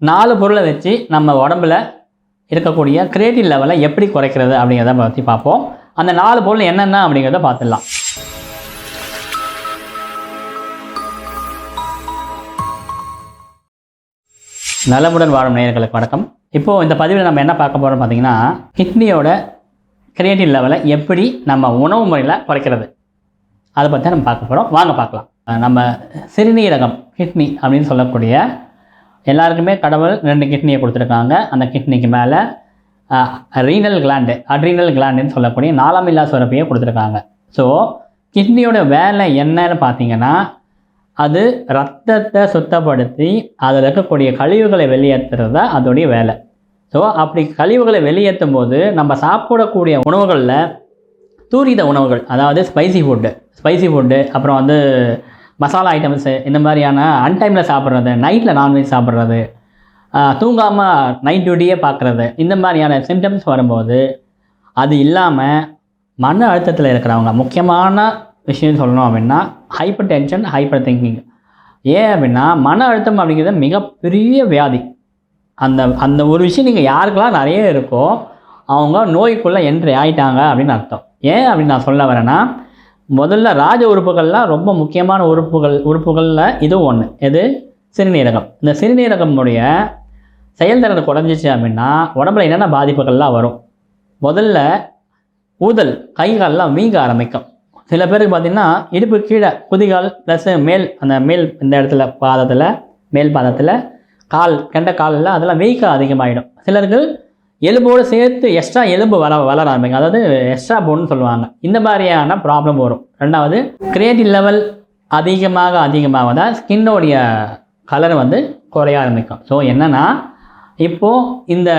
நாலு பொருளை வச்சு நம்ம உடம்புல இருக்கக்கூடிய கிரியேட்டிவ் லெவலை எப்படி குறைக்கிறது அப்படிங்கிறத பற்றி பார்ப்போம். அந்த நாலு பொருள் என்னென்ன அப்படிங்கிறத பார்த்துடலாம். நலமுடன் வாழும் நேயர்களுக்கு வணக்கம். இப்போது இந்த பதிவில் நம்ம என்ன பார்க்க போகிறோம் பார்த்தீங்கன்னா கிட்னியோட கிரியேட்டிவ் லெவலை எப்படி நம்ம உணவு முறையில் குறைக்கிறது. அதை பற்றி நம்ம பார்க்க போகிறோம் வாங்க பார்க்கலாம். நம்ம சிறுநீரகம் கிட்னி அப்படின்னு சொல்லக்கூடிய எல்லாருக்குமே கடவுள் ரெண்டு கிட்னியை கொடுத்துருக்காங்க. அந்த கிட்னிக்கு மேலே ரீனல் கிளாண்டு அட்ரீனல் கிளாண்டுன்னு சொல்லக்கூடிய நாலாம் இல்லா சுரப்பியை கொடுத்துருக்காங்க. ஸோ கிட்னியோட வேலை என்னன்னு பார்த்தீங்கன்னா அது ரத்தத்தை சுத்தப்படுத்தி அதில் இருக்கக்கூடிய கழிவுகளை வெளியேற்றுறது தான் அதோடைய வேலை. ஸோ அப்படி கழிவுகளை வெளியேற்றும் போது நம்ம சாப்பிடக்கூடிய உணவுகளில் தூரித உணவுகள் அதாவது ஸ்பைசி ஃபுட்டு ஸ்பைசி ஃபுட்டு அப்புறம் வந்து மசாலா ஐட்டம்ஸு இந்த மாதிரியான அன்டைமில் சாப்பிட்றது நைட்டில் நான்வெஜ் சாப்பிட்றது தூங்காமல் நைட் டியூட்டியே பார்க்குறது இந்த மாதிரியான சிம்டம்ஸ் வரும்போது அது இல்லாமல் மன அழுத்தத்தில் இருக்கிறவங்க முக்கியமான விஷயம் சொல்லணும் அப்படின்னா ஹைப்பர் டென்ஷன் ஹைப்பர் திங்கிங் ஏன் அப்படின்னா மன அழுத்தம் அப்படிங்கிறது மிகப்பெரிய வியாதி. அந்த அந்த ஒரு விஷயம் நீங்கள் யாருக்கெல்லாம் நிறைய இருக்கோ அவங்க நோய்க்குள்ளே என்ட்ரி ஆயிட்டாங்க அப்படின்னு அர்த்தம். ஏன் அப்படின்னு நான் சொல்ல வரேன்னா முதல்ல ராஜ உறுப்புகள்லாம் ரொம்ப முக்கியமான உறுப்புகள் உறுப்புகளில் இதுவும் ஒன்று எது? சிறுநீரகம். இந்த சிறுநீரகமுடைய செயல்திறன் குறைஞ்சிச்சு அப்படின்னா உடம்புல என்னென்ன பாதிப்புகள்லாம் வரும்? முதல்ல ஊதல் கைகாலெலாம் வீங்க ஆரம்பிக்கும். சில பேருக்கு பார்த்திங்கன்னா இடுப்பு கீழே குதிகால் ப்ளஸ் மேல் அந்த மேல் இந்த இடத்துல பாதத்தில் மேல் பாதத்தில் கால் கெண்ட காலில் அதெல்லாம் வீக்க அதிகமாகிடும் சிலருக்கு எலும்போடு சேர்த்து எக்ஸ்ட்ரா எலும்பு வள வளர ஆரம்பிக்கும் அதாவது எக்ஸ்ட்ரா போன்னு சொல்லுவாங்க. இந்த மாதிரியான ப்ராப்ளம் வரும். ரெண்டாவது கிரியேட்டிவ் லெவல் அதிகமாக அதிகமாக தான் ஸ்கின்னோடைய கலர் வந்து குறைய ஆரம்பிக்கும். ஸோ என்னென்னா இப்போது இந்த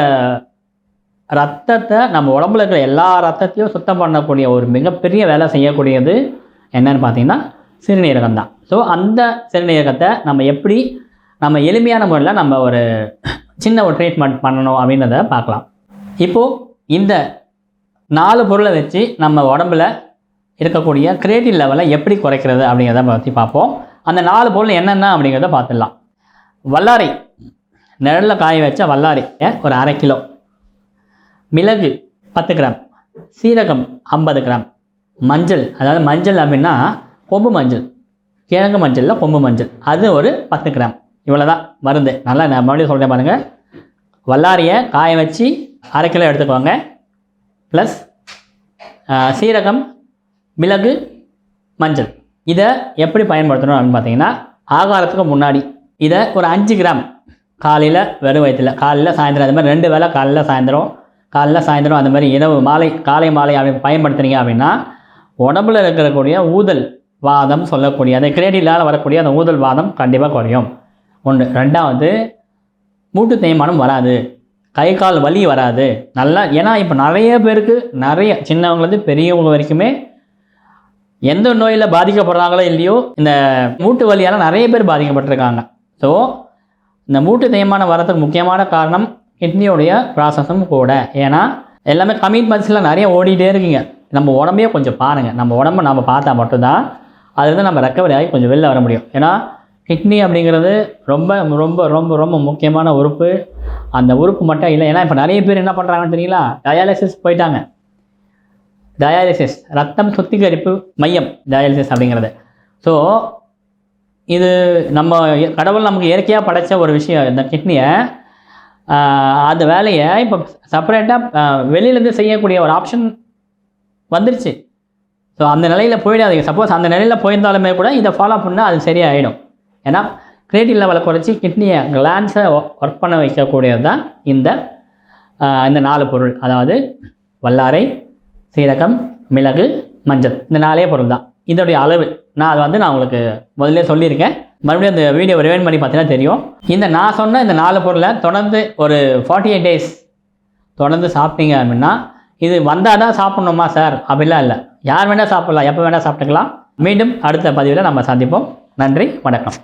ரத்தத்தை நம்ம உடம்புல இருக்கிற எல்லா ரத்தத்தையும் சுத்தம் பண்ணக்கூடிய ஒரு மிகப்பெரிய வேலை செய்யக்கூடியது என்னன்னு பார்த்தீங்கன்னா சிறுநீரகம் தான். ஸோ அந்த சிறுநீரகத்தை நம்ம எப்படி நம்ம எளிமையான முறையில் நம்ம ஒரு சின்ன ஒரு ட்ரீட்மெண்ட் பண்ணணும் அப்படின்றத பார்க்கலாம். இப்போது இந்த நாலு பொருளை வச்சு நம்ம உடம்புல இருக்கக்கூடிய கிரியேட்டிவ் லெவலை எப்படி குறைக்கிறது அப்படிங்கிறத பற்றி பார்ப்போம். அந்த நாலு பொருள் என்னென்ன அப்படிங்கிறத பார்த்துடலாம். வல்லாரை. நிழலில் காய வச்ச வல்லாரை ஒரு அரை கிலோ. மிளகு பத்து கிராம். சீரகம் ஐம்பது கிராம். மஞ்சள் அதாவது மஞ்சள் அப்படின்னா கொம்பு மஞ்சள். கிழங்கு மஞ்சளில் கொம்பு மஞ்சள். அது ஒரு பத்து கிராம். இவ்வளோ தான் மருந்து. நல்லா நான் மறுபடியும் சொல்கிறேன் பாருங்கள் வல்லாரியை காய வச்சு அரை கிலோ எடுத்துக்கோங்க ப்ளஸ் சீரகம் மிளகு மஞ்சள். இதை எப்படி பயன்படுத்தணும் அப்படின்னு பார்த்தீங்கன்னா ஆகாரத்துக்கு முன்னாடி இதை ஒரு அஞ்சு கிராம் காலையில் வெறும் வயிற்றில் காலையில் சாயந்தரம் அது மாதிரி ரெண்டு வேளை காலையில் சாயந்தரம் காலைல சாயந்தரம் அந்த மாதிரி இரவு மாலை காலை மாலை அப்படி பயன்படுத்துனீங்க அப்படின்னா உடம்புல இருக்கக்கூடிய ஊதல் வாதம் சொல்லக்கூடிய அந்த கிரேடிலால் வரக்கூடிய அந்த ஊதல் வாதம் கண்டிப்பாக குறையும். ஒன்று. ரெண்டாவது மூட்டு தேய்மானம் வராது. கை கால் வலி வராது. நல்லா ஏன்னா இப்போ நிறைய பேருக்கு நிறைய சின்னவங்கலேருந்து பெரியவங்க வரைக்குமே எந்த நோயில் பாதிக்கப்படுறாங்களோ இல்லையோ இந்த மூட்டு வலியால் நிறைய பேர் பாதிக்கப்பட்டிருக்காங்க. ஸோ இந்த மூட்டு தேய்மானம் வரதுக்கு முக்கியமான காரணம் கிட்னியோடைய ப்ராசஸும் கூட. ஏன்னா எல்லாமே கமிட்மெண்ட்ஸில் நிறைய ஓடிட்டே இருக்கீங்க. நம்ம உடம்பையே கொஞ்சம் பாருங்கள் நம்ம உடம்ப நம்ம பார்த்தா மட்டும்தான் அதுலேருந்து நம்ம ரெக்கவரி ஆகி கொஞ்சம் வெளில வர முடியும். ஏன்னா கிட்னி அப்படிங்கிறது ரொம்ப ரொம்ப ரொம்ப ரொம்ப முக்கியமான உறுப்பு. அந்த உறுப்பு மட்டும் இல்லை. ஏன்னா இப்போ நிறைய பேர் என்ன பண்ணுறாங்கன்னு தெரியுங்களா? டயாலிசிஸ் போயிட்டாங்க. டயாலிசிஸ் ரத்தம் சுத்திகரிப்பு மையம் டயாலிசிஸ் அப்படிங்கிறது. ஸோ இது நம்ம கடவுள் நமக்கு இயற்கையாக படைச்ச ஒரு விஷயம். இந்த கிட்னியை அந்த வேலையை இப்போ செப்பரேட்டாக வெளியிலேருந்து செய்யக்கூடிய ஒரு ஆப்ஷன் வந்துருச்சு. ஸோ அந்த நிலையில் போயிடாதீங்க. சப்போஸ் அந்த நிலையில் போயிருந்தாலுமே கூட இதை ஃபாலோ பண்ணால் அது சரியாயிடும். ஏன்னா கிரியேட்டிவ் லெவலை குறைச்சி கிட்னியை கிளான்ஸை ஒர்க் பண்ண வைக்கக்கூடியது தான் இந்த இந்த நாலு பொருள். அதாவது வல்லாரை சீரகம் மிளகு மஞ்சள். இந்த நாலே பொருள் தான் இதோடைய அளவு. நான் அது வந்து நான் உங்களுக்கு முதல்ல சொல்லியிருக்கேன். மறுபடியும் அந்த வீடியோ ரிவைன் பண்ணி பார்த்தீங்கன்னா தெரியும். இந்த நான் சொன்ன இந்த நாலு பொருளை தொடர்ந்து ஒரு ஃபார்ட்டி எயிட் டேஸ் தொடர்ந்து சாப்பிட்டீங்க அப்படின்னா இது வந்தால் தான் சாப்பிட்ணுமா சார் அப்படிலாம் இல்லை. யார் வேணால் சாப்பிட்லாம். எப்போ வேணால் சாப்பிட்டுக்கலாம். மீண்டும் அடுத்த பதிவில் நம்ம சந்திப்போம். நன்றி வணக்கம்.